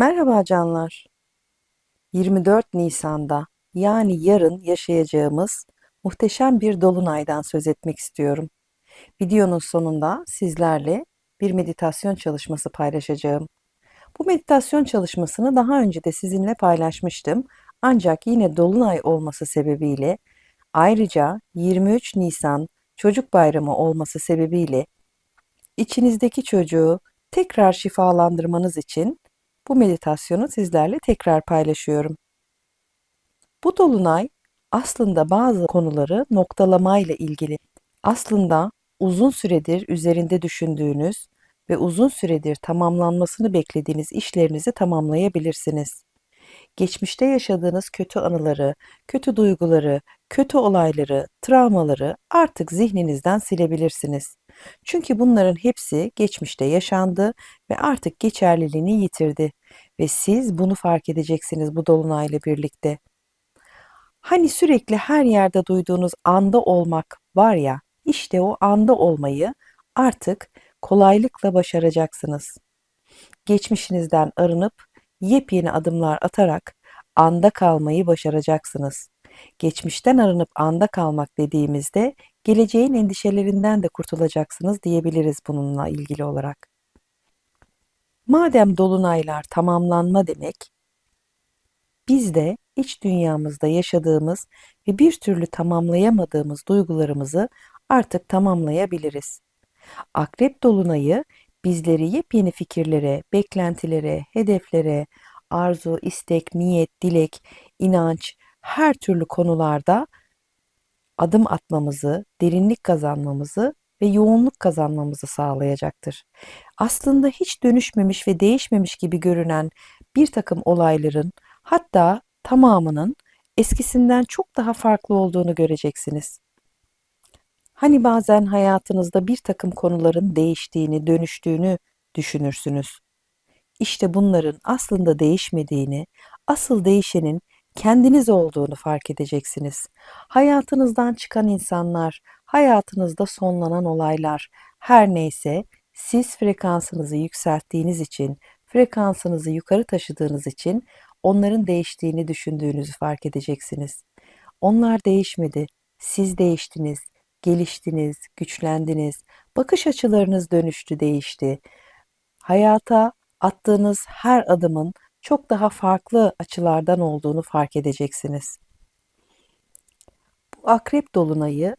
Merhaba canlar. 24 Nisan'da yani yarın yaşayacağımız muhteşem bir dolunaydan söz etmek istiyorum. Videonun sonunda sizlerle bir meditasyon çalışması paylaşacağım. Bu meditasyon çalışmasını daha önce de sizinle paylaşmıştım. Ancak yine dolunay olması sebebiyle ayrıca 23 Nisan Çocuk Bayramı olması sebebiyle içinizdeki çocuğu tekrar şifalandırmanız için bu meditasyonu sizlerle tekrar paylaşıyorum. Bu dolunay aslında bazı konuları noktalamayla ilgili. Aslında uzun süredir üzerinde düşündüğünüz ve uzun süredir tamamlanmasını beklediğiniz işlerinizi tamamlayabilirsiniz. Geçmişte yaşadığınız kötü anıları, kötü duyguları, kötü olayları, travmaları artık zihninizden silebilirsiniz. Çünkü bunların hepsi geçmişte yaşandı ve artık geçerliliğini yitirdi ve siz bunu fark edeceksiniz bu dolunayla birlikte. Hani sürekli her yerde duyduğunuz anda olmak var ya, işte o anda olmayı artık kolaylıkla başaracaksınız. Geçmişinizden arınıp yepyeni adımlar atarak anda kalmayı başaracaksınız. Geçmişten arınıp anda kalmak dediğimizde geleceğin endişelerinden de kurtulacaksınız diyebiliriz bununla ilgili olarak. Madem dolunaylar tamamlanma demek, biz de iç dünyamızda yaşadığımız ve bir türlü tamamlayamadığımız duygularımızı artık tamamlayabiliriz. Akrep dolunayı bizleri yepyeni fikirlere, beklentilere, hedeflere, arzu, istek, niyet, dilek, inanç, her türlü konularda adım atmamızı, derinlik kazanmamızı ve yoğunluk kazanmamızı sağlayacaktır. Aslında hiç dönüşmemiş ve değişmemiş gibi görünen bir takım olayların hatta tamamının eskisinden çok daha farklı olduğunu göreceksiniz. Hani bazen hayatınızda bir takım konuların değiştiğini, dönüştüğünü düşünürsünüz. İşte bunların aslında değişmediğini, asıl değişenin kendiniz olduğunu fark edeceksiniz. Hayatınızdan çıkan insanlar, hayatınızda sonlanan olaylar, her neyse siz frekansınızı yükselttiğiniz için, frekansınızı yukarı taşıdığınız için onların değiştiğini düşündüğünüzü fark edeceksiniz. Onlar değişmedi. Siz değiştiniz, geliştiniz, güçlendiniz. Bakış açılarınız dönüştü, değişti. Hayata attığınız her adımın çok daha farklı açılardan olduğunu fark edeceksiniz. Bu akrep dolunayı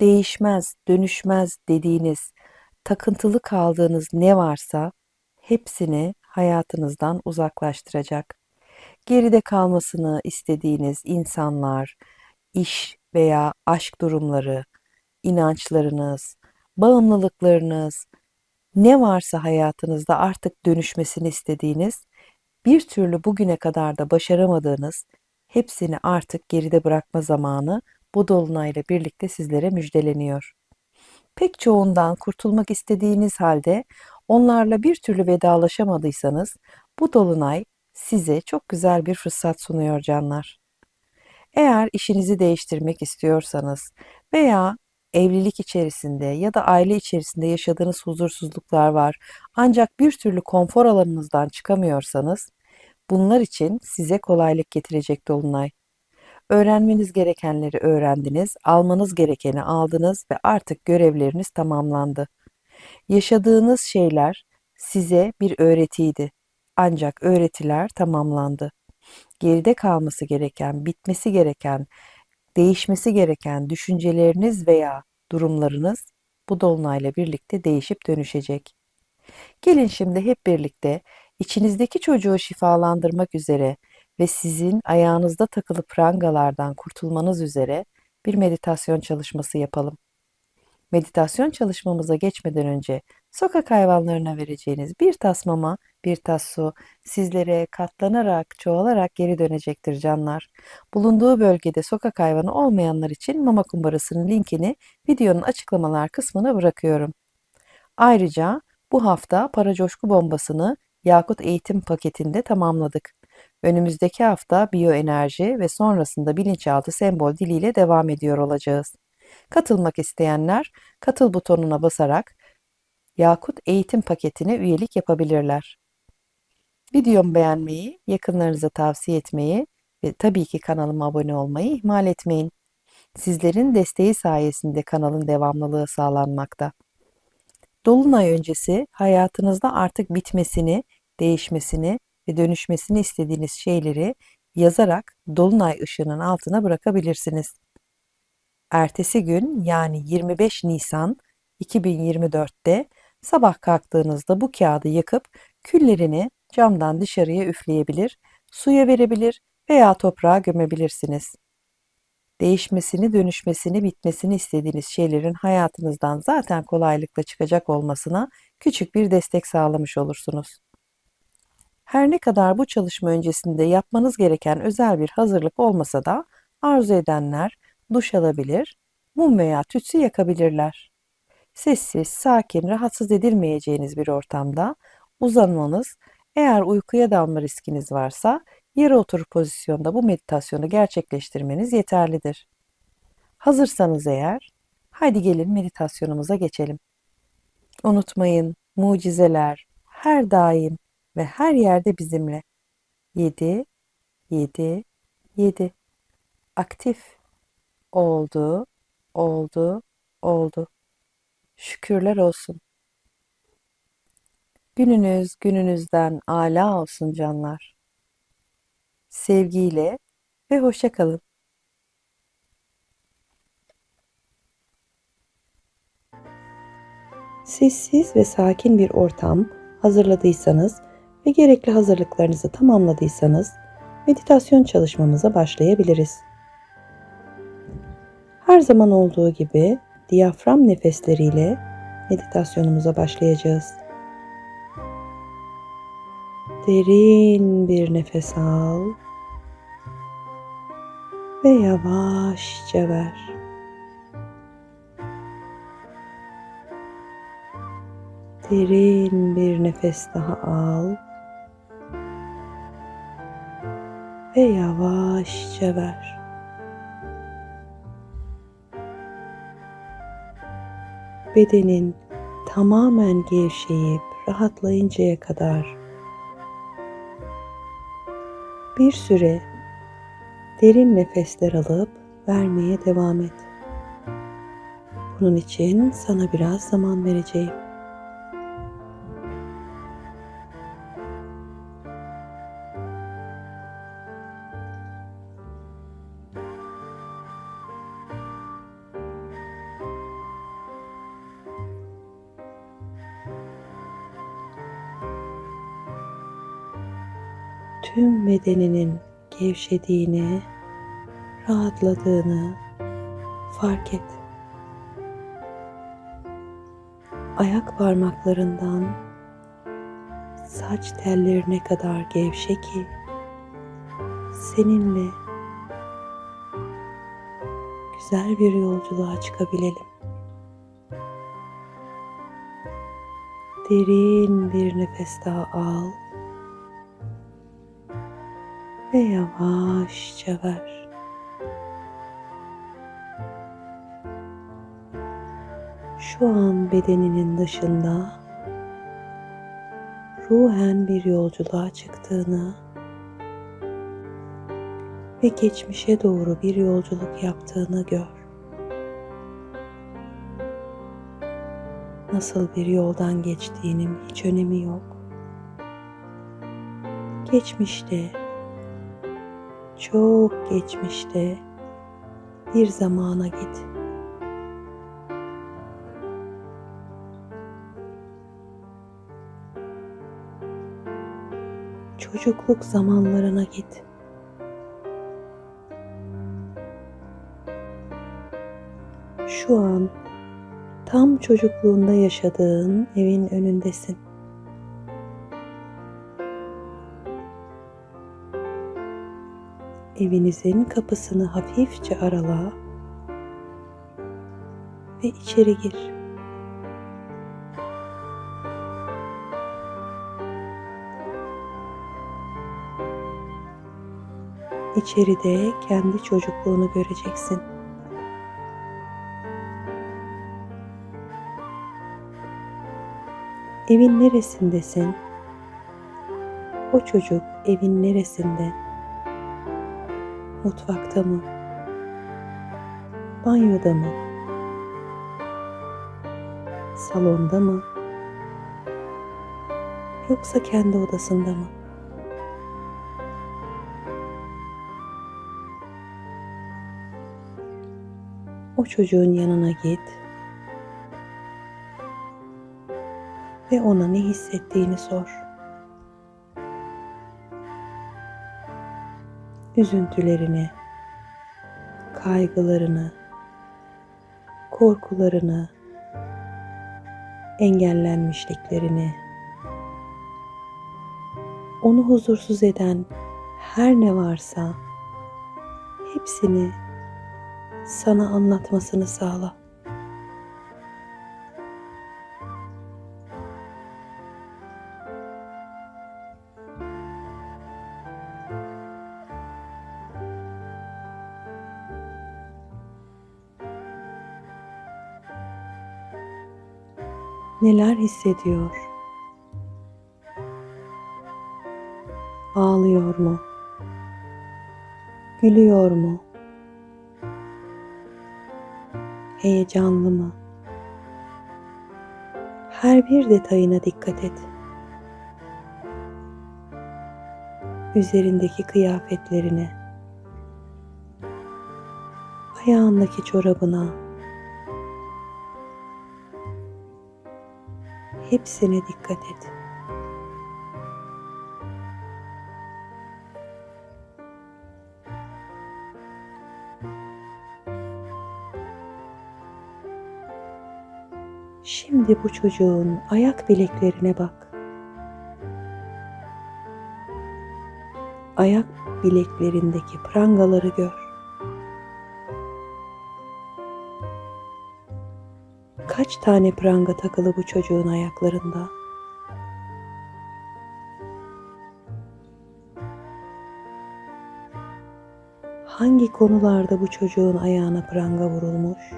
değişmez, dönüşmez dediğiniz, takıntılı kaldığınız ne varsa hepsini hayatınızdan uzaklaştıracak. Geride kalmasını istediğiniz insanlar, iş veya aşk durumları, inançlarınız, bağımlılıklarınız, ne varsa hayatınızda artık dönüşmesini istediğiniz, bir türlü bugüne kadar da başaramadığınız hepsini artık geride bırakma zamanı bu dolunayla birlikte sizlere müjdeleniyor. Pek çoğundan kurtulmak istediğiniz halde onlarla bir türlü vedalaşamadıysanız bu dolunay size çok güzel bir fırsat sunuyor canlar. Eğer işinizi değiştirmek istiyorsanız veya evlilik içerisinde ya da aile içerisinde yaşadığınız huzursuzluklar var ancak bir türlü konfor alanınızdan çıkamıyorsanız bunlar için size kolaylık getirecek dolunay. Öğrenmeniz gerekenleri öğrendiniz, almanız gerekeni aldınız ve artık görevleriniz tamamlandı. Yaşadığınız şeyler size bir öğretiydi. Ancak öğretiler tamamlandı. Geride kalması gereken, bitmesi gereken, değişmesi gereken düşünceleriniz veya durumlarınız bu dolunayla birlikte değişip dönüşecek. Gelin şimdi hep birlikte içinizdeki çocuğu şifalandırmak üzere ve sizin ayağınızda takılı prangalardan kurtulmanız üzere bir meditasyon çalışması yapalım. Meditasyon çalışmamıza geçmeden önce sokak hayvanlarına vereceğiniz bir tas mama, bir tas su sizlere katlanarak, çoğalarak geri dönecektir canlar. Bulunduğu bölgede sokak hayvanı olmayanlar için mama kumbarasının linkini videonun açıklamalar kısmına bırakıyorum. Ayrıca bu hafta para coşku bombasını Yakut eğitim paketinde tamamladık. Önümüzdeki hafta biyoenerji ve sonrasında bilinçaltı sembol diliyle devam ediyor olacağız. Katılmak isteyenler katıl butonuna basarak Yakut eğitim paketine üyelik yapabilirler. Videomu beğenmeyi, yakınlarınıza tavsiye etmeyi ve tabii ki kanalıma abone olmayı ihmal etmeyin. Sizlerin desteği sayesinde kanalın devamlılığı sağlanmakta. Dolunay öncesi hayatınızda artık bitmesini, değişmesini ve dönüşmesini istediğiniz şeyleri yazarak dolunay ışığının altına bırakabilirsiniz. Ertesi gün yani 25 Nisan 2024'te sabah kalktığınızda bu kağıdı yakıp küllerini camdan dışarıya üfleyebilir, suya verebilir veya toprağa gömebilirsiniz. Değişmesini, dönüşmesini, bitmesini istediğiniz şeylerin hayatınızdan zaten kolaylıkla çıkacak olmasına küçük bir destek sağlamış olursunuz. Her ne kadar bu çalışma öncesinde yapmanız gereken özel bir hazırlık olmasa da arzu edenler duş alabilir, mum veya tütsü yakabilirler. Sessiz, sakin, rahatsız edilmeyeceğiniz bir ortamda uzanmanız, eğer uykuya dalma riskiniz varsa yere otur pozisyonda bu meditasyonu gerçekleştirmeniz yeterlidir. Hazırsanız eğer, haydi gelin meditasyonumuza geçelim. Unutmayın, mucizeler her daim ve her yerde bizimle. 7 7 7 aktif oldu, oldu, oldu. Şükürler olsun. Gününüz gününüzden âlâ olsun canlar. Sevgiyle ve hoşça kalın. Sessiz ve sakin bir ortam hazırladıysanız ve gerekli hazırlıklarınızı tamamladıysanız meditasyon çalışmamıza başlayabiliriz. Her zaman olduğu gibi diyafram nefesleriyle meditasyonumuza başlayacağız. Derin bir nefes al ve yavaşça ver. Derin bir nefes daha al ve yavaşça ver. Bedenin tamamen gevşeyip rahatlayıncaya kadar bir süre derin nefesler alıp vermeye devam et. Bunun için sana biraz zaman vereceğim. Bedeninin gevşediğini, rahatladığını fark et. Ayak parmaklarından saç tellerine kadar gevşe ki seninle güzel bir yolculuğa çıkabilelim. Derin bir nefes daha al ve yavaşça ver. Şu an bedeninin dışında ruhen bir yolculuğa çıktığını ve geçmişe doğru bir yolculuk yaptığını gör. Nasıl bir yoldan geçtiğinin hiç önemi yok. Geçmişte çok geçmişte bir zamana git. Çocukluk zamanlarına git. Şu an tam çocukluğunda yaşadığın evin önündesin. Evinizin kapısını hafifçe arala ve içeri gir. İçeride kendi çocukluğunu göreceksin. Evin neresindesin? O çocuk evin neresinde? Mutfakta mı? Banyoda mı? Salonda mı? Yoksa kendi odasında mı? O çocuğun yanına git ve ona ne hissettiğini sor. Üzüntülerini, kaygılarını, korkularını, engellenmişliklerini, onu huzursuz eden her ne varsa hepsini sana anlatmasını sağla. Neler hissediyor? Ağlıyor mu? Gülüyor mu? Heyecanlı mı? Her bir detayına dikkat et. Üzerindeki kıyafetlerine, ayağındaki çorabına, hepsine dikkat et. Şimdi bu çocuğun ayak bileklerine bak. Ayak bileklerindeki prangaları gör. Kaç tane pranga takılı bu çocuğun ayaklarında? Hangi konularda bu çocuğun ayağına pranga vurulmuş?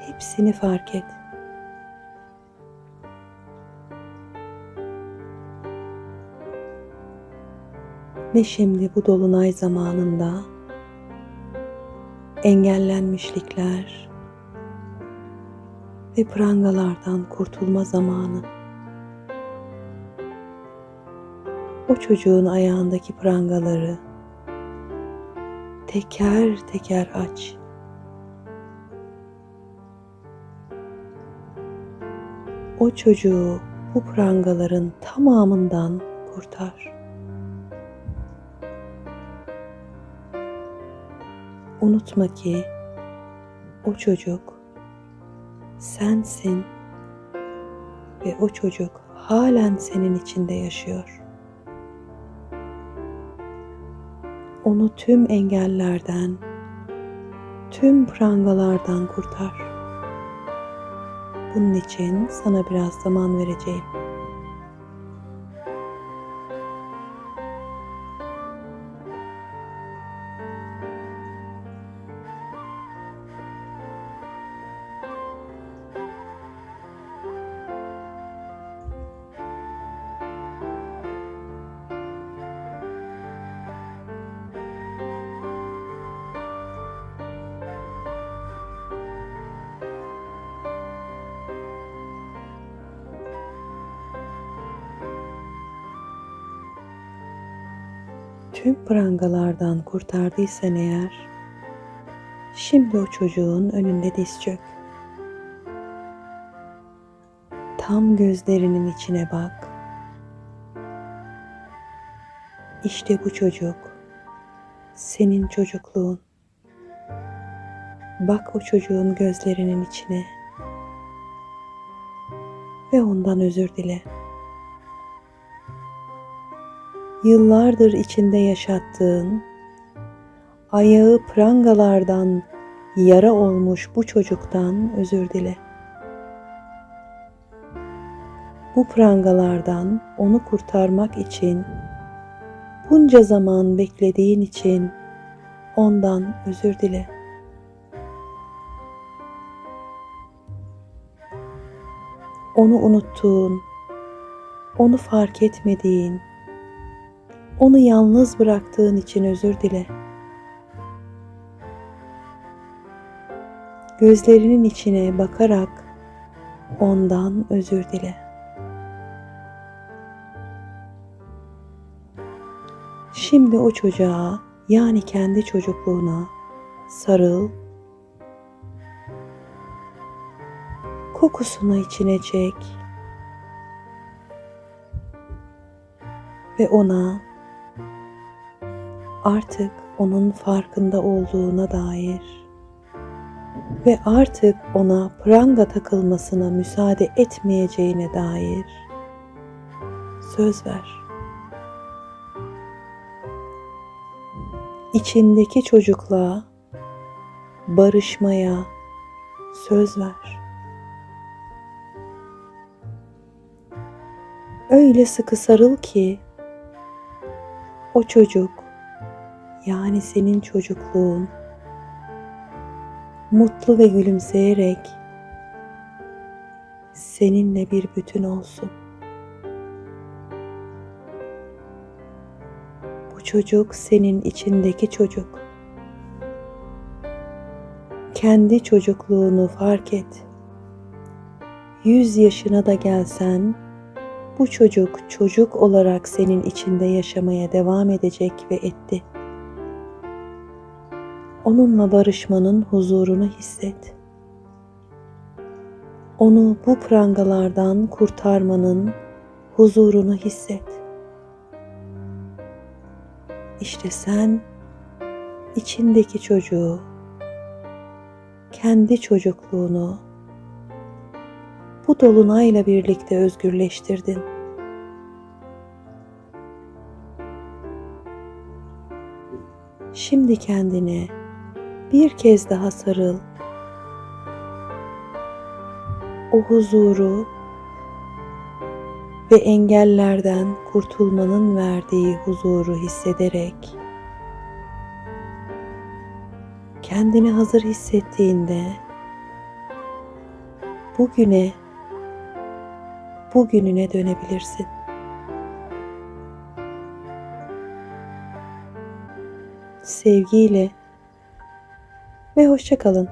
Hepsini fark et. Ve şimdi bu dolunay zamanında engellenmişlikler ve prangalardan kurtulma zamanı. O çocuğun ayağındaki prangaları teker teker aç. O çocuğu bu prangaların tamamından kurtar. Unutma ki o çocuk sensin ve o çocuk halen senin içinde yaşıyor. Onu tüm engellerden, tüm prangalardan kurtar. Bunun için sana biraz zaman vereceğim. Tüm prangalardan kurtardıysan eğer, şimdi o çocuğun önünde diz çök. Tam gözlerinin içine bak. İşte bu çocuk, senin çocukluğun. Bak o çocuğun gözlerinin içine ve ondan özür dile yıllardır içinde yaşattığın, ayağı prangalardan yara olmuş bu çocuktan özür dile. Bu prangalardan onu kurtarmak için bunca zaman beklediğin için ondan özür dile. onu unuttuğun, onu fark etmediğin, onu yalnız bıraktığın için özür dile. Gözlerinin içine bakarak ondan özür dile. Şimdi o çocuğa yani kendi çocukluğuna sarıl. Kokusunu içine çek. Ve ona artık onun farkında olduğuna dair ve artık ona pranga takılmasına müsaade etmeyeceğine dair söz ver. İçindeki çocukla barışmaya söz ver. Öyle sıkı sarıl ki o çocuk yani senin çocukluğun mutlu ve gülümseyerek seninle bir bütün olsun. Bu çocuk senin içindeki çocuk. Kendi çocukluğunu fark et. Yüz yaşına da gelsen bu çocuk çocuk olarak senin içinde yaşamaya devam edecek ve etti. Onunla barışmanın huzurunu hisset. Onu bu prangalardan kurtarmanın huzurunu hisset. İşte sen içindeki çocuğu, kendi çocukluğunu bu dolunayla birlikte özgürleştirdin. Şimdi kendine bir kez daha sarıl. O huzuru ve engellerden kurtulmanın verdiği huzuru hissederek kendini hazır hissettiğinde bugüne bugününe dönebilirsin. Sevgiyle ve hoşça kalın.